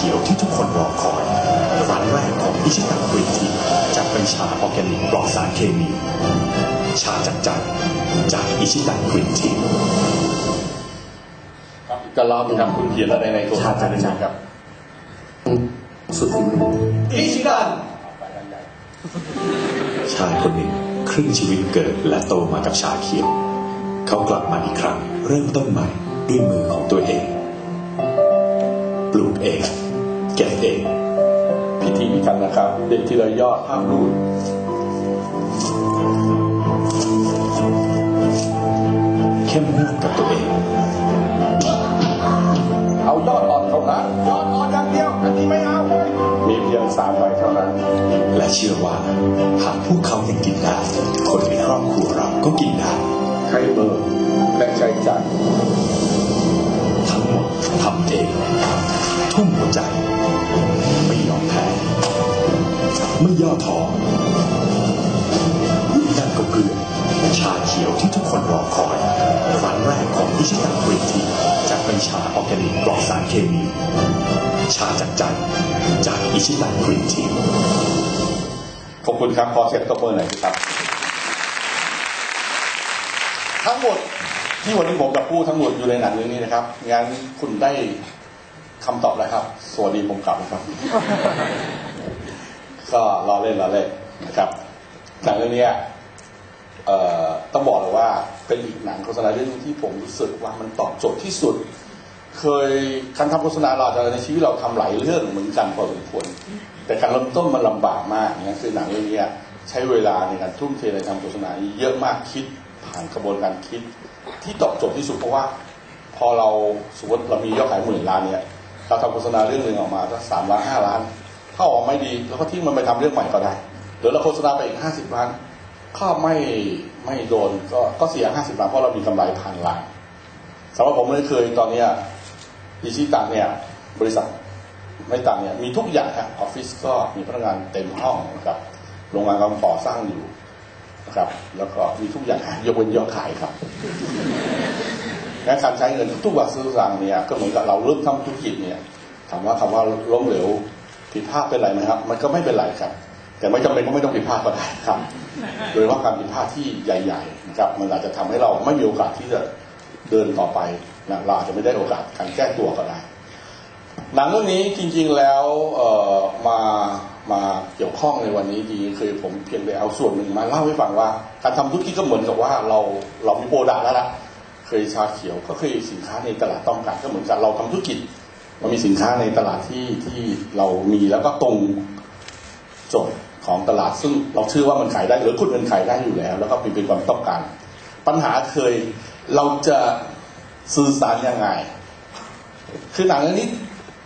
ขียวที่ทุกคนรอคอยร้านแรกของอิชิตันกรีนทีจะเป็นชาออร์แกนิกปลอดสารเคมี ชาจากใจจากอิชิตันกรีนทีครับอีกก็รอบหนึงครับคุณเขียนอะไรในตัวชาจัดจ้านครับ สุดฝีมืออิชิตันชายคนหนึ่งครึ่งชีวิตเกิดและโตมากับชาเขียว เขากลับมาอีกครั้ง เริ่มต้นใหม่ด้วยมือของตัวเอง ปลูกเองเก็บเองพิธีพิธันนะครับ เด็กที่เรายอดภาพรูปเข้มงวดกับตัวเอง เอายอดอ่อนเท่านั้นยอดอ่อนอย่างเดียวอันนี้ไม่เอามีเพียงสามใบเท่านั้น และเชื่อว่าหากพวกเขายังกินได้คนในครอบครัวเราก็กินได้ใช้เบอร์และใช้ใจทั้งหมด ทำเอง ทุ่มหัวใจ ไม่ยอมแพ้ไม่ย่อท้อนั่นก็คือชาเขียวที่ทุกคนรอคอยร้านแรกของอิชิตันกรีนทีจากเป็นชาออร์แกนิกปลอดสารเคมี ชาจากใจจากอิชิตันกรีนทีขอบคุณครับ ขอเสียงตบมือหน่อยสิครับ ทั้งหมด ที่วันนี้ผมกับผู้ทั้งหมดอยู่ในหนังเรื่องนี้นะครับ งั้นคุณได้คำตอบแล้วครับ สวัสดีผมกลับนะครับ ก็รอเล่นรอเล่นนะครับ หนังเรื่องนี้ต้องบอกเลยว่าเป็นอีกหนังโฆษณาเรื่องที่ผมรู้สึกว่ามันตอบโจทย์ที่สุด เคยการทำโฆษณาเราในชีวิตเราทำหลายเรื่องเหมือนกันพอสมควร แต่การเริ่มต้นมันลำบากมากนะคือหนังเรื่องนี้ใช้เวลาในการทุ่มเทในการทำโฆษณาเยอะมากคิด ผ่านกระบวนการคิดที่ตอบโจทย์ที่สุดเพราะว่า พอเราสมมติเรามียอดขายหมื่นล้านเนี่ยเราทำโฆษณาเรื่องหนึ่งออกมาสักสามล้านห้าล้าน ถ้าออกไม่ดีเราก็ทิ้งมันไปทำเรื่องใหม่ก็ได้หรือเราโฆษณาไปอีกห้าสิบล้านก็ไม่ไม่โดนก็ก็เสียห้าสิบล้านเพราะเรามีกำไรพันล้านสำหรับผมเลยเคยตอนเนี้ยดิจิตัลเนี่ยบริษัทไม่ต่างเนี่ยมีทุกอย่างครับออฟฟิศก็มีพนักงานเต็มห้องนะครับโรงงานกำลังก่อสร้างอยู่ ครับ แล้วก็มีทุกอย่างยกเว้นยอดขายครับและการใช้เงินทุกบาทซื้อสร้างเนี่ยก็เหมือนกับเราเริ่มทำธุรกิจเนี่ยถามว่าคำว่าล้มเหลวผิดพลาดเป็นไรไหมครับ มันก็ไม่เป็นไรครับ แต่ไม่จำเป็นก็ไม่ต้องผิดพลาดก็ได้ครับ โดยเฉพาการผิดพลาดที่ใหญ่ๆนะครับมันอาจจะทำให้เราไม่มีโอกาสที่จะเดินต่อไปนะเราอาจจะไม่ได้โอกาสการแก้ตัวก็ได้หนังเรื่องนี้จริงๆแล้วเอ่อมา มาเกี่ยวข้องในวันนี้ดีคือผมเพียงแต่เอาส่วนหนึ่งมาเล่าให้ฟังว่า การทำธุรกิจก็เหมือนกับว่าเราเรามีโปรดักต์แล้วละเคยชาเขียวก็เคยสินค้าในตลาดต้องการก็เหมือนกับเราทำธุรกิจมันมีสินค้าในตลาดที่ที่เรามีแล้วก็ตรงโจทย์ของตลาด ซึ่งเราเชื่อว่ามันขายได้หรือคนอื่นขายได้อยู่แล้ว แล้วก็เป็นความต้องการ ปัญหาเคยเราจะสื่อสารยังไง คือหนังเรื่องนี้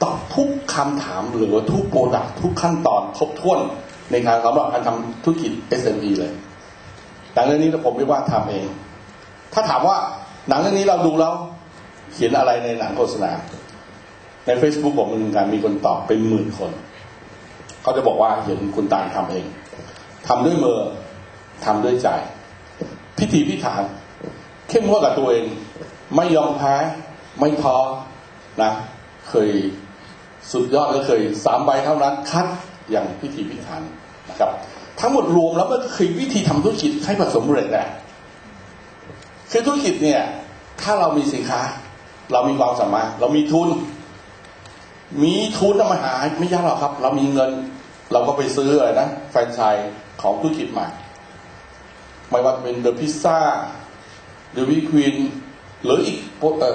ตอบทุกคำถามหรือว่าทุกโปรดักทุกขั้นตอนครบถ้วนในการสำหรับการทำธุรกิจ SME เลย หนังเรื่องนี้ผมไม่ว่าทำเอง ถ้าถามว่าหนังเรื่องนี้เราดูแล้ว เขียนอะไรในหนังโฆษณา ใน Facebook ผมมีการมีคนตอบเป็นหมื่นคน เขาจะบอกว่าเห็นคุณตาลทำเองทำด้วยมือทำด้วยใจ พิธีพิถันเข้มงวดกับตัวเอง ไม่ยอมแพ้ ไม่ท้อนะ เคย สุดยอดก็เคยสามใบเท่านั้นคัดอย่างพิธีพิถันนะครับ ทั้งหมดรวมแล้วมันคือวิธีทำธุรกิจให้ประสบความเร็จแหละคือธุรกิจเนี่ย ถ้าเรามีสินค้า เรามีความสามารถ เรามีทุน มีทุนทำมาหาไม่ยากหรอกครับ เรามีเงิน เราก็ไปซื้ออะไรนะแฟรนไชส์ของธุรกิจใหม่ไม่ว่าจะเป็นเดอะพิซซ่าเดอะวิควินหรืออีกพวกเอ่อ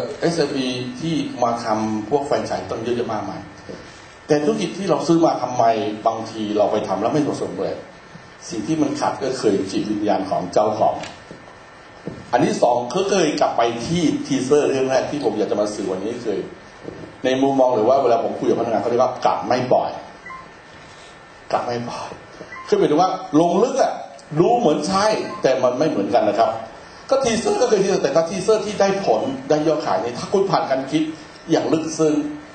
ที่มาทำพวกแฟรนไชส์ต้องเยอะแยะมากมาย แต่ธุรกิจที่เราซื้อมาทำไมบางทีเราไปทำแล้วไม่ประสบความสำเร็จสิ่งที่มันขาดก็เคยจิตวิญญาณของเจ้าของ อันที่สองก็เคยกลับไปที่ทีเซอร์เรื่องแรกที่ผมอยากจะมาสื่อวันนี้คือ ในมุมมองหรือว่าเวลาผมคุยกับพนักงานเขาเรียกว่ากลับไม่บ่อย กลับไม่บ่อยคือหมายถึงว่าลงลึกอะรู้เหมือนใช่แต่มันไม่เหมือนกันนะครับ ก็ทีเซอร์ก็คือทีเซอร์แต่ถ้าทีเซอร์ที่ได้ผลได้ยอดขายเนี่ยถ้าคุณผ่านการคิดอย่างลึกซึ้ง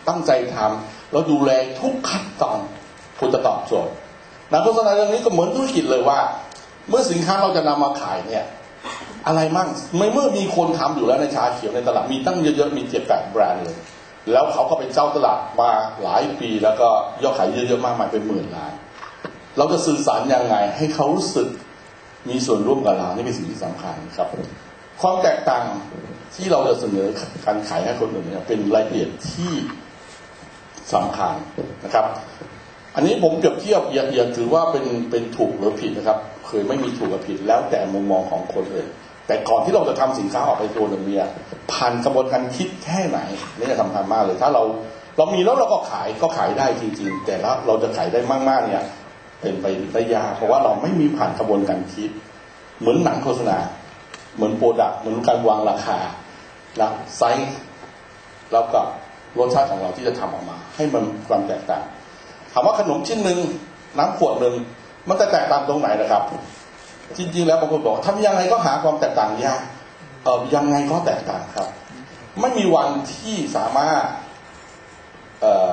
ตั้งใจทำ แล้วดูแลทุกขั้นตอนคุณจะตอบโจทย์นังโฆษณาเรื่องนี้ก็เหมือนธุรกิจเลยว่า เมื่อสินค้าเราจะนำมาขายเนี่ย อะไรมั่งไม่เมื่อมีคนทำอยู่แล้วในชาเขียวในตลาดมีตั้งเยอะๆมีเจ็ดแปดแบรนด์เลยแล้วเขาก็เป็นเจ้าตลาดมาหลายปีแล้วก็ยอดขายเยอะๆมากมายเป็นหมื่นล้านเราจะสื่อสารยังไง ให้เขารู้สึกมีส่วนร่วมกับเรานี่เป็นสิ่งที่สำคัญครับ ความแตกต่างที่เราจะเสนอการขายให้คนอื่นเนี่ยเป็นรายละเอียดที่ สำคัญนะครับ อันนี้ผมเปรียบเทียบอย่าอย่าถือว่าเป็นเป็นถูกหรือผิดนะครับเคยไม่มีถูกกับผิดแล้วแต่มุมมองของคนเลยแต่ก่อนที่เราจะทำสินค้าออกไปตัวหนึ่งเนี่ยผ่านกระบวนการคิดแค่ไหนนี่จะสำคัญมากเลย ถ้าเราเรามีแล้วเราก็ขายก็ขายได้จริง ๆ แต่ล้วเราจะขายได้มากๆเนี่ยเป็นไปได้ยากเพราะว่าเราไม่มีผ่านกระบวนการคิด เหมือนหนังโฆษณา เหมือนโปรดักต์เหมือนการวางราคาแล้วไซส์แล้วก็ รสชาติของเราที่จะทำออกมา ให้มันความแตกต่าง ถามว่าขนมชิ้นหนึ่งน้ำขวดหนึ่งมันจะแตกต่างตรงไหนนะครับ จริงๆแล้วบางคนบอกทำยังไงก็หาความแตกต่างยากเออยังไงก็แตกต่างครับ ไม่มีวันที่สามารถเออ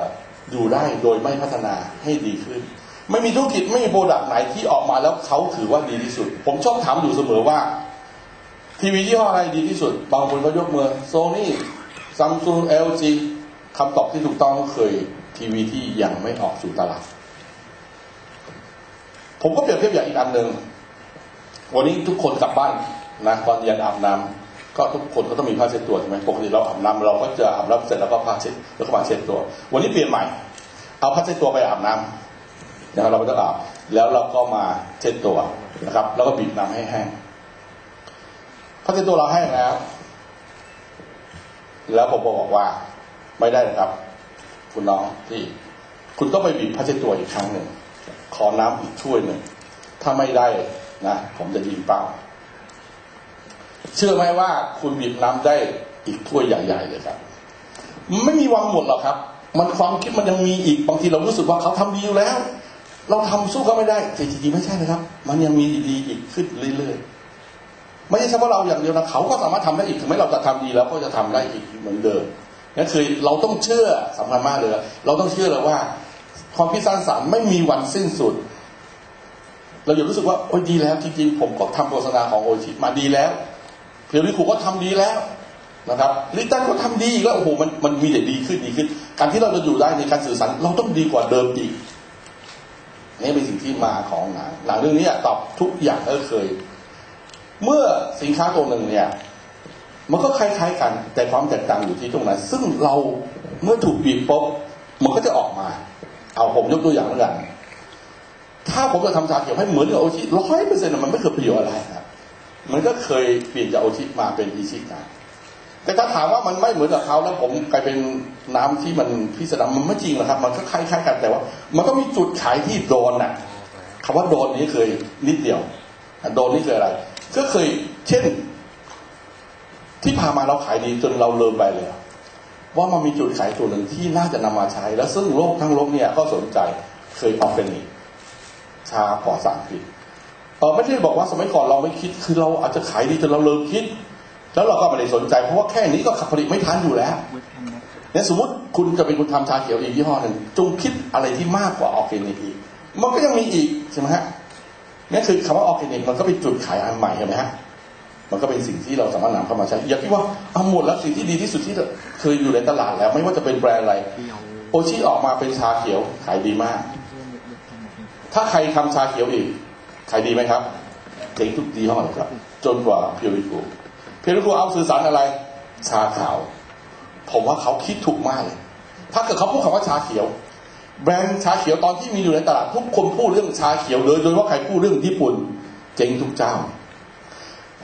อยู่ได้โดยไม่พัฒนาให้ดีขึ้น ไม่มีธุรกิจไม่มีโปรดักต์ไหนที่ออกมาแล้วเขาถือว่าดีที่สุด ผมชอบถามอยู่เสมอว่า ทีวียี่ห้ออะไรดีที่สุด บางคนก็ยกมือโซนี่ซัมซุงเอลจี คำตอบที่ถูกต้องก็เคยทีวีที่ยังไม่ออกสู่ตลาด ผมก็เปรียบเทียบอย่างอีกอันหนึ่ง วันนี้ทุกคนกลับบ้านนะตอนเย็นอาบน้ำก็ทุกคนก็ต้องมีผ้าเช็ดตัวใช่ไหมปกติเราอาบน้ำเราก็จะอาบน้ำเสร็จแล้วก็ผ้าเช็ดแล้วก็มาเช็ดตัว วันนี้เปลี่ยนใหม่ เอาผ้าเช็ดตัวไปอาบน้ำนะครับเราไม่ต้องอาบแล้วเราก็มาเช็ดตัวนะครับ แล้วก็บีบน้ำให้แห้งผ้าเช็ดตัวเราแห้งแล้ว แล้วผมบอกว่า ไม่ได้นะครับ คุณน้องที่ คุณต้องไปบีบผ้าเช็ดตัวอีกครั้งหนึ่งขอน้ำอีกถ้วยหนึ่งถ้าไม่ได้นะผมจะยิงเป้า เชื่อไหมว่าคุณบีบน้ำได้อีกถ้วยใหญ่ๆเลยครับ ไม่มีวันหมดหรอกครับ มันความคิดมันยังมีอีกบางทีเรารู้สึกว่าเขาทำดีอยู่แล้ว เราทำสู้เขาไม่ได้แต่จริงๆไม่ใช่นะครับ มันยังมีดีอีกขึ้นเรื่อยๆไม่ใช่เฉพาะเราอย่างเดียวนะเขาก็สามารถทำได้อีกถึงแม้เราจะทำดีแล้วก็จะทำได้อีกเหมือนเดิม นั่นคือเราต้องเชื่อสำคัญมากเลย เราต้องเชื่อเลยว่า ความคิดสร้างสรรค์ไม่มีวันสิ้นสุด เราอย่ารู้สึกว่าโอ้ยดีแล้วจริงๆผมก็ทำโฆษณาของโอชิมาดีแล้วเพียวริคูก็ทำดีแล้วนะครับลิตันก็ทำดีอีกแล้วโอ้โหมันมันมีแต่ดีขึ้นดีขึ้น การที่เราจะอยู่ได้ในการสื่อสารเราต้องดีกว่าเดิมอีกนี่เป็นสิ่งที่มาของหนังหนังเรื่องนี้ตอบทุกอย่างก็เคย เมื่อสินค้าตัวหนึ่งเนี่ย มันก็คล้ายๆกัน แต่ความแตกต่างอยู่ที่ตรงไหนซึ่งเราเมื่อถูกบีบปุ๊บมันก็จะออกมา เอาผมยกตัวอย่างแล้วกันถ้าผมจะทำชาเขียวให้เหมือนกับโอชิร้อยเปอร์เซ็นต์มันไม่เคยประโยชน์อะไรครับ มันก็เคยเปลี่ยนจากโอชิมาเป็นอิชิกันแต่ถ้าถามว่ามันไม่เหมือนกับเขาแล้วผมกลายเป็นน้ำที่มันพิสดารมันไม่จริงหรอกครับ มันก็คล้ายๆกันแต่ว่า มันก็มีจุดขายที่โดนน่ะคำว่าโดนนี้เคยนิดเดียว โดนนี่คืออะไร ก็เคยเช่น ที่ผ่านมาเราขายดีจนเราเลิมไปเลยว่ามันมีจุดขายตัวหนึ่งที่น่าจะนำมาใช้ แล้วซึ่งโลกทั้งโลกเนี่ยก็สนใจเคยออร์แกนิกชาปลอดสารพิษเออไม่ใช่บอกว่าสมัยก่อนเราไม่คิดคือเราอาจจะขายดีจนเราเลิมคิด แล้วเราก็ไม่ได้สนใจเพราะว่าแค่นี้ก็ขับผลิตไม่ทันอยู่แล้วเนี่ยสมมติคุณจะเป็นคนทำชาเขียวอีกยี่ห้อหนึ่งจงคิดอะไรที่มากกว่าออร์แกนิกอีกมันก็ยังมีอีกใช่ไหมฮะนี่คือคำว่าออร์แกนิกมันก็เป็นจุดขายอันใหม่ใช่ไหมฮะ มันก็เป็นสิ่งที่เราสามารถนำเข้ามาใช้ อย่าคิดว่าเอาหมดแล้วสิ่งที่ดีที่สุดที่เคยอยู่ในตลาดแล้ว ไม่ว่าจะเป็นแบรนด์อะไร โอชิออกมาเป็นชาเขียวขายดีมาก ถ้าใครทำชาเขียวอีกขายดีไหมครับเจ๋งทุกดีห้อเลยครับ จนกว่าเพียวริกูเพียวริกูเอาสื่อสารอะไร ชาขาว ผมว่าเขาคิดถูกมากเลยถ้าเกิดเขาพูดคำว่าชาเขียว แบรนด์ชาเขียวตอนที่มีอยู่ในตลาดทุกคนพูดเรื่องชาเขียวเลยโดยว่าใครพูดเรื่องญี่ปุ่น เจ๋งทุกเจ้า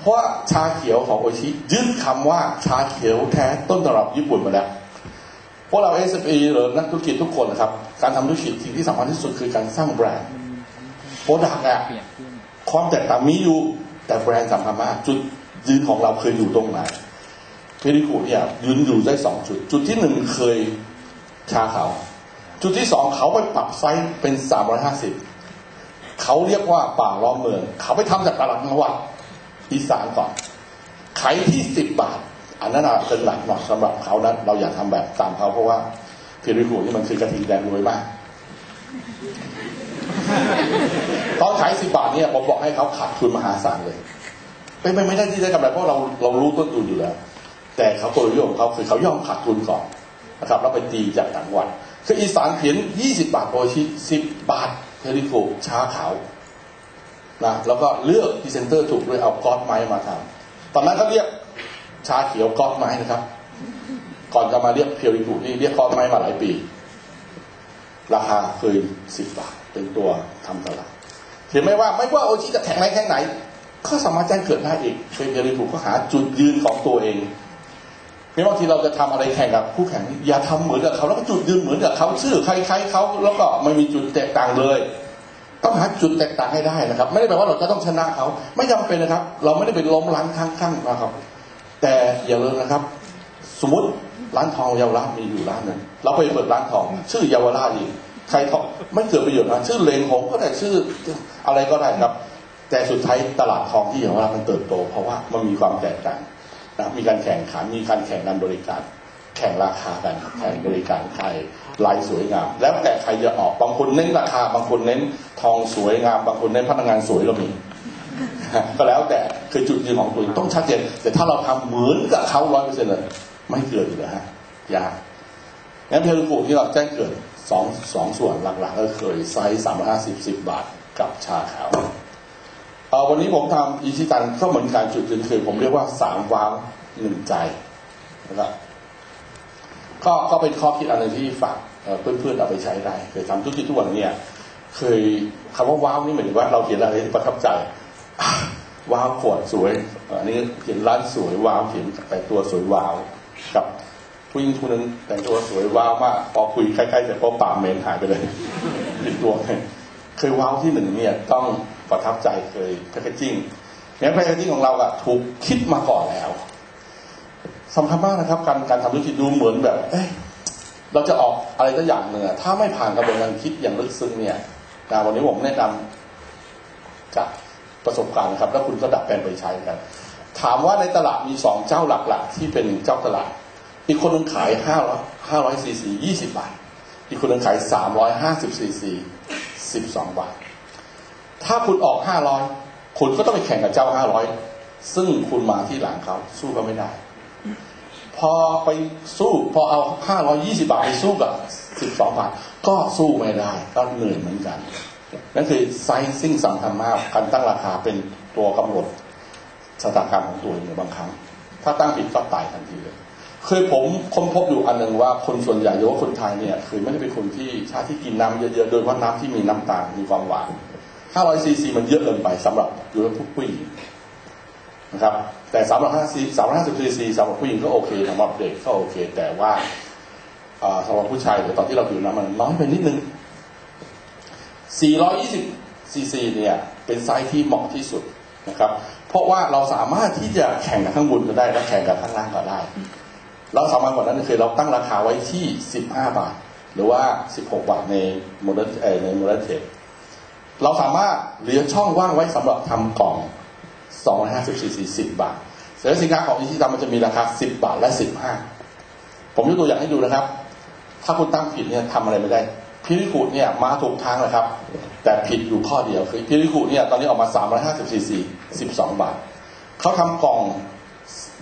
เพราะชาเขียวของโอชิยึดคำว่าชาเขียวแท้ต้นตำรับญี่ปุ่นมาแล้วพวกเรา s อ e หรือนักธุรกิจทุกคนนะครับ การทำธุรกิจสิ่งที่สำคัญที่สุดคือการสร้างแบรนด์โปรดักต์อะความแตกต่างมีอยู่แต่แบรนด์สำคัญมาก จุดยืนของเราเคยอยู่ตรงไหนเพริคูเนี่ยยืนอยู่ได้สองจุด จุดที่หนึ่งเคยชาเขา จุดที่สองเขาไปปรับไซส์เป็นสามร้อยห้าสิบเขาเรียกว่าป่าล้อมเมือง เขาไปทำจากตลาดจังหวัด อีสานก่อนขายที่สิบบาท อันนั้นอาจเป็นหลักหน่อยสำหรับเขานั้น เราอยากทำแบบตามเขาเพราะว่าเพริคูนี่มันคือกระทิแดงรวยมากตอนขายสิบบาทเนี่ยผมบอกให้เขาขาดทุนมหาศาลเลย เป็นไปไม่ได้ที่ได้กำไรเพราะเราเรารู้ต้นทุนอยู่แล้ว แต่เขาตัวเรื่องของเขาคือเขาย่อมขาดทุนก่อนนะครับแล้วไปตีจากต่างวัดคืออีสานเขียน20 บาทโอชิ10 บาทเทลิโกชาขาว นะแล้วก็เลือกพรีเซนเตอร์ถูกด้วยเอาก๊อตไม้มาทำตอนนั้นก็เรียกชาเขียวก๊อตไม้นะครับ ก่อนจะมาเรียกเพียวริกูนี่เรียกก๊อตไม้มาหลายปี ราคาเคย10บบาทเป็นตัวทำตลาดเห็นไหมว่าไม่ว่าโอชิจะแข็งแรงแค่ไหนก็สามารถแจ้งเกิดได้อีกเป็นเพียวริกูก็หาจุดยืนของตัวเองไม่ว่าที่เราจะทำอะไรแข่งกับคู่แข่งอย่าทำเหมือนกับเขาแล้วก็จุดยืนเหมือนกับเขาชื่อใครๆเขาแล้วก็ไม่มีจุดแตกต่างเลย ต้องหาจุดแตกต่างให้ได้นะครับ ไม่ได้แปลว่าเราจะต้องชนะเขา ไม่จำเป็นนะครับ เราไม่ได้เป็นล้มล้างข้างๆนะครับ แต่อย่าลืมนะครับ สมมติร้านทองเยาวราชมีอยู่ร้านหนึ่งเราไปเปิดร้านทอง ชื่อเยาวราชอีกใครทองไม่เกิดประโยชน์นะชื่อเลงหงก็ได้ชื่ออะไรก็ได้ครับ แต่สุดท้ายตลาดทองที่เยาวราชมันเติบโต เพราะว่ามันมีความแตกต่างนะมีการแข่งขันมีการแข่งกันบริการ แข่งราคากันแข่งบริการใครลายสวยงาม แล้วแต่ใครจะออกบางคนเน้นราคา บางคนเน้นทองสวยงาม บางคนเน้นพนักงานสวยก็มีก็แล้วแต่คือจุดยืนของตัวเองต้องชัดเจนแต่ถ้าเราทำเหมือนกับเขาร้อยเปอร์เซ็นต์เลยไม่เกิดอยู่แล้วฮะยากงั้นเพลกูที่เราแจ้งเกิดสองสองส่วนหลักๆ ก็เคยไซส์สามร้อยห้าสิบสิบบาทกับชาขาวเออวันนี้ผมทำอีชิตันก็เหมือนการจุดยืนคือผมเรียกว่าสามว้าวหนึ่งใจนะครับ ก็ก็เป็นข้อคิดอันหนึงที่ฝากเพื่อนๆเอาไปใช้ได้เคยทำธุรกิจทุกวันเนี่ยเคยคำว่าว้าวนี่หมายถึงว่าเราเห็นอะไรที่ประทับใจว้าวขวดสวยอันนี้เขียนร้านสวยว้าวเขียนแต่งตัวสวยว้าวกับผู้หญิงคนนึงแต่งตัวสวยว้าวมากพอคุยใกล้ๆแต่พอปากเหม็นหายไปเลยติดตัวเลยเคยว้าวที่หนึ่งเนี่ยต้องประทับใจเคยแพคเกจิ้งงั้นแพคเกจจิ้งของเราอะถูกคิดมาก่อนแล้ว สำคัญมากนะครับ การการทำธุรกิจดูเหมือนแบบ เอ๊ะเราจะออกอะไรสักอย่างหนึ่งอถ้าไม่ผ่านกระบวนการคิดอย่างลึกซึ้งเนี่ยนะวันนี้ผมแนะนำจากประสบการณ์ครับ แล้วคุณก็ดัดแปลงไปใช้กัน ถามว่าในตลาดมีสองเจ้าหลักๆ ที่เป็นเจ้าตลาด อีกคนหนึงขายห้าร้อยห้าร้อยซีซียี่สิบบาท อีกคนหนึงขายสามร้อยห้าสิบซีซีสิบสองบาท ถ้าคุณออกห้าร้อยคุณก็ต้องไปแข่งกับเจ้าห้าร้อยซึ่งคุณมาที่หลังเขาสู้ก็ไม่ได้ พอไปสู้พอเอาห้าร้อยี่สิบาทไปสู้กับสิบสองบาท ก็สู้ไม่ได้ก็เหนื่อยเหมือนกัน นั่นคือไซซิ่งสำคัญมากการตั้งราคาเป็นตัวกำหนดสถานการณ์ของตัวเองบางครั้ง ถ้าตั้งผิดก็ตายทันทีเลยเคยผมค้นพบอยู่อันหนึ่งว่าคนส่วนใหญ่หรือว่าคนไทยเนี่ยคือไม่ได้เป็นคนที่ชาติที่กินน้ำเยอะๆ โดยเฉพาน้ำที่มีน้ำตาลมีความหวาน500ซีซีมันเยอะเกินไปสำหรับอยู่ในผู้หญิงนะครับ แต่สำหรับ5ซี350ซีซีสำหรับผู้หญิงก็โอเคสำหรับเด็กก็โอเค แต่ว่าสำหรับผู้ชายหรือตอนที่เราดื่มน้ำมันน้อยไปนิดนึง 420ซีซีเนี่ยเป็นไซส์ที่เหมาะที่สุดนะครับ เพราะว่าเราสามารถที่จะแข่งกับข้างบนก็ได้และแข่งกับข้างล่างก็ได้ เราสามารถกว่านั้นคือเราตั้งราคาไว้ที่ 15 บาท หรือว่า 16 บาทในโมเดลในโมเดลเทรดเราสามารถเหลือช่องว่างไว้สำหรับทำกล่อง 250ซีซี10บาทเสร็จแล้วสินค้าของอิชิตันมันจะมีราคา10บาทและ15ผมยกตัวอย่างให้ดูนะครับ ถ้าคุณตั้งผิดเนี่ยทำอะไรไม่ได้พิริคูดเนี่ยมาถูกทางแหละครับ แต่ผิดอยู่ข้อเดียวคือพิริคูดเนี่ยตอนนี้ออกมา350ซีซี12 บาท เขาทำกล่อง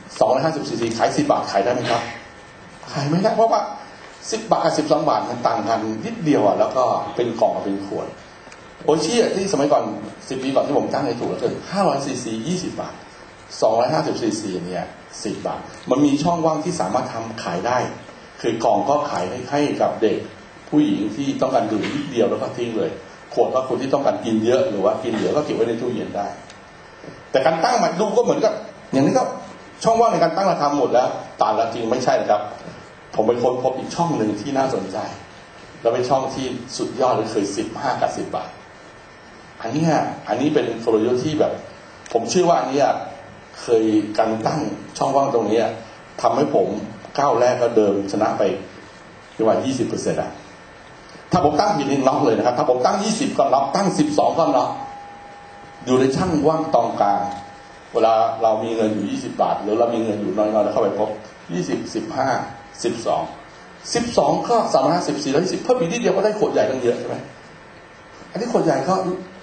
250ซีซีขาย 10 บาทขายได้ไหมครับ ขายไม่ได้เพราะว่า 10 บาทกับ 12 บาทมันต่างกันนิดเดียวอะแล้วก็เป็นกล่องกับเป็นขวด โอเชียที่สมัยก่อน10ปีก่อนที่ผมตั้งในถูกแล้วคือ500ซีซี20บบาท250ซีซีเนี่ย10บบาท มันมีช่องว่างที่สามารถทำขายได้ คือกล่องก็ขายให้ให้กับเด็กผู้หญิงที่ต้องการดื่มนิดเดียวแล้วก็ทิ้งเลย ขวดก็คนที่ต้องการกินเยอะหรือว่ากินเหลือก็เก็บไว้ในตู้เย็นได้ แต่การตั้งมาดูก็เหมือนกับ อย่างนี้ก็ช่องว่างในการตั้งราคาหมดแล้วตามแล้วจริงไม่ใช่นะครับ ผมไปค้นพบอีกช่องหนึ่งที่น่าสนใจ แล้วเป็นช่องที่สุดยอดเลยเคยสิบห้ากับสิบบาท อันนี้อันนี้เป็นกลยุทธ์ที่แบบ ผมเชื่อว่าอันนี้เคยการตั้งช่องว่างตรงนี้ทำให้ผมก้าวแรกก็เดิมชนะไปประมาณยี่สิบเปอร์เซ็นต์อะถ้าผมตั้งผิดนี่น็อกเลยนะครับ ถ้าผมตั้งยี่สิบก็น็อกตั้งสิบสองก็น็อกอยู่ในช่างว่างตรงกลาง เวลาเรามีเงินอยู่ยี่สิบาท หรือเรามีเงินอยู่น้อยๆแล้วเข้าไปพบยี่สิบสิบห้าสิบสองสิบสองก็สามารถสิบสี่ร้อยสิบเพิ่มอีกนิดเดียวก็ได้ขวดใหญ่ตั้งเยอะใช่ไหมอันนี้ขวดใหญ่ก็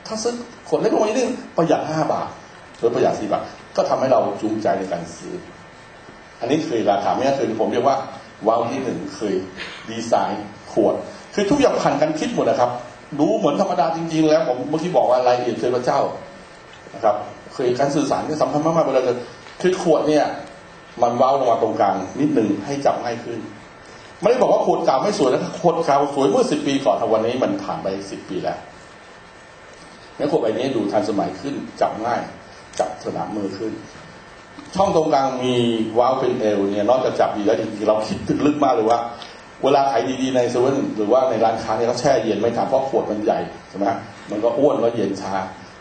ถ้าซื้อขวดเล็กลงมาอีกนิดนึงประหยัดห้าบาทหรือประหยัดสี่บาทก็ทำให้เราจูงใจในการซื้อ อันนี้คือราคาไม่งั้นคือผมเรียกว่าวาล์วที่หนึ่งเคยดีไซน์ขวด คือทุกอย่างผ่านการคิดหมดนะครับ ดูเหมือนธรรมดาจริง ๆ แล้วผมเมื่อกี้บอกว่ารายละเอียดเทพเจ้านะครับเคยการสื่อสารที่สำคัญมากๆเวลาจะคือขวดเนี่ยมันว้าวลงมาตรงกลางนิดหนึ่งให้จับง่ายขึ้น ไม่ได้บอกว่าขวดเก่าไม่สวยนะขวดเก่าสวยเมื่อสิบปีก่อนแต่วันนี้มันผ่านไปสิบปีแล้ว งั้นขวดใบนี้ดูทันสมัยขึ้นจับง่ายจับถนัดมือขึ้น ช่องตรงกลางมีว้าวเป็นเอลเนี่ยนอกจากจับดีแล้วจริงๆเราคิดถึงลึกมากเลยว่า เวลาขายดีๆในเซเว่นหรือว่าในร้านค้าเนี่ยเขาแช่เย็นไม่ทันเพราะขวดมันใหญ่ใช่ไหมมันก็อ้วนก็เย็นช้า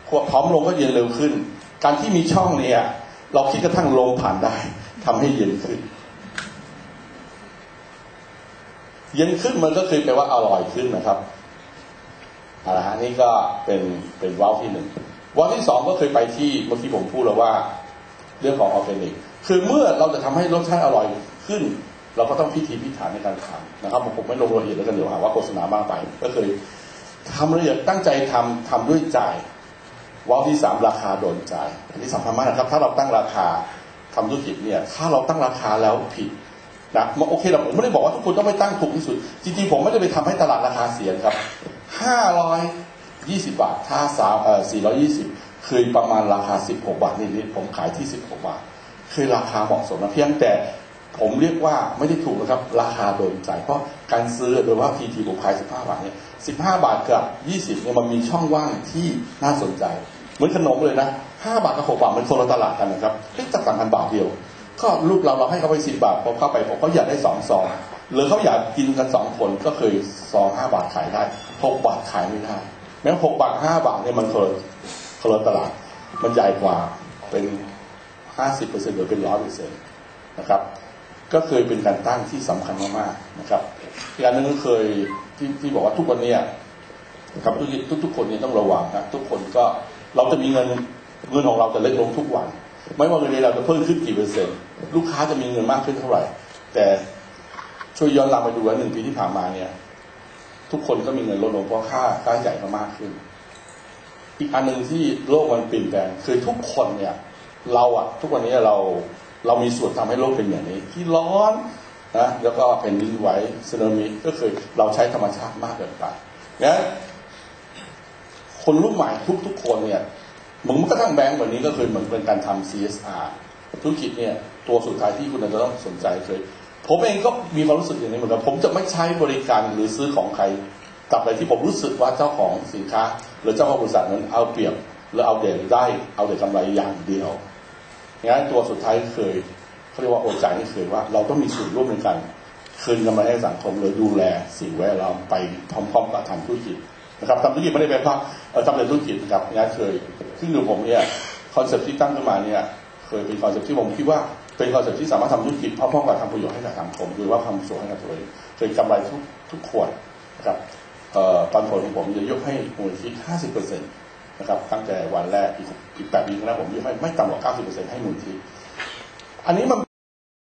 ขวดพร้อมลงก็เย็นเร็วขึ้น การที่มีช่องเนี่ยเราคิดกระทั่งลมผ่านได้ทำให้เย็นขึ้น เย็นขึ้นมันก็คือแปลว่าอร่อยขึ้นนะครับ เอาละฮะนี่ก็เป็นเป็นวาล์วที่หนึ่งวาล์วที่สองก็เคยไปที่เมื่อกี้ผมพูดแล้วว่าเรื่องของออร์แกนิก คือเมื่อเราจะทำให้รสชาติอร่อยขึ้น เราก็ต้องพิถีพิถันในการทำนะครับผมไม่ลงรายละเอียดแล้วกันเดี๋ยวหาว่าโฆษณามากไป ก็เคยทำละเอียดตั้งใจทำทำด้วยใจวาล์วที่สามราคาโดนใจอันนี้สำคัญมากนะครับ ถ้าเราตั้งราคาทำธุรกิจเนี่ย ถ้าเราตั้งราคาแล้วผิดนะโอเคเราผมไม่ได้บอกว่าทุกคนต้องไปตั้งถูกที่สุด จริงๆผมไม่ได้ไปทำให้ตลาดราคาเสียครับ ห้าร้อยยี่สิบาทถ้าสามเอ่อสี่ร้อยี่สิบเคยประมาณราคาสิบหกบาทนิดๆผมขายที่สิบหกบาท คือราคาเหมาะสมนะเพียงแต่ผมเรียกว่าไม่ได้ถูกนะครับ ราคาโดนใจ เพราะการซื้อโดยว่าพีทีผมขายสิบห้าบาทเนี่ยสิบห้าบาทกับยี่สิบเนี่ยมันมีช่องว่างที่น่าสนใจ เหมือนขนมเลยนะห้าบาทกับหกบาทมันคนละตลาดกันนะครับเฮ้ยจากต่างกันบาทเดียว ก็ลูกเราเราให้เขาไปสิบบาทพอเข้าไปผมเขาอยากได้สองซองหรือเขาอยากกินกันสองคนก็เคยซองห้าบาทขายได้หกบาทขายไม่ได้แม้หกบาทห้าบาทเนี่ยมันคนละคนละตลาด มันใหญ่กว่าเป็นห้าสิบเปอร์เซ็นต์หรือเป็นร้อยเปอร์เซ็นต์นะครับ ก็เคยเป็นการตั้งที่สำคัญมากๆนะครับอีกอันหนึงเคยที่ที่บอกว่าทุกวันเนี้ครับทุกทุกทุกคนเนี่ยต้องระวังนะทุกคนก็เราจะมีเงินเงินของเราจะเล็กลงทุกวัน ไม่ว่าเงินเดือนเราจะเพิ่มขึ้นกี่เปอร์เซ็นต์ลูกค้าจะมีเงินมากขึ้นเท่าไหร่ แต่ช่วยย้อนหลังไปดูว่าหนึ่งปีที่ผ่านมาเนี่ย ทุกคนก็มีเงินลดลงเพราะค่าค่าใหญ่ก็มากขึ้น อีกอันหนึ่งที่โลกมันเปลี่ยนแปลงคือทุกคนเนี่ย เราอะทุกวันนี้เราเรามีส่วนทำให้โลกเป็นอย่างนี้ ที่ร้อนนะแล้วก็แผ่นดินไหวสึนามิก็คือเราใช้ธรรมชาติมากเกินไปนะคนรุ่นใหม่ทุกทุกคนเนี่ย มือนกระทั่งแบงก์แบบนี้ก็คือเหมือนเป็นการทำ CSR ธุรกิจเนี่ยตัวสุดท้ายที่คุณจะต้องสนใจคือผมเองก็มีความรู้สึกอย่างนี้เหมือนกันผมจะไม่ใช้บริการหรือซื้อของใครตราบใดที่ผมรู้สึกว่าเจ้าของสินค้า หรือเจ้าของบริษัทนั้นเอาเปรียบหรือเอาเด่นได้เอาแต่กำไรอย่างเดียวงั้นตัวสุดท้ายเคยเขาเรียกว่าโอใจนี่เคยว่า เราต้องมีส่วนร่วมในการคืนกำไรให้สังคมหรือดูแลสิ่งแวดล้อมไปพร้อมๆกับทำธุรกิจ นะครับทำธุรกิจไม่ได้แปลว่าเออทำแต่ธุรกิจนะครับงั้นเคยซึ่งดูผมเนี่ยคอนเซ็ปต์ที่ตั้งขึ้นมาเนี่ยเคยเป็นคอนเซ็ปต์ที่ผมคิดว่าเป็นคอนเซ็ปต์ที่สามารถทำธุรกิจพร้อมๆกับทำประโยชน์ให้กับสังคมหรือว่าทำส่วนให้กับตัวเองเคยกำไรทุกทุกขวดนะครับปันผลของผมจะยกให้มูลนิธิ50เปอร์เซ็นต์นะครับตั้งแต่วันแรกอีกอีกแปดปีข้างหน้าผมยกให้ไม่ต่ำกว่า90เปอร์เซ็นต์ให้มูลนิธิอันนี้มัน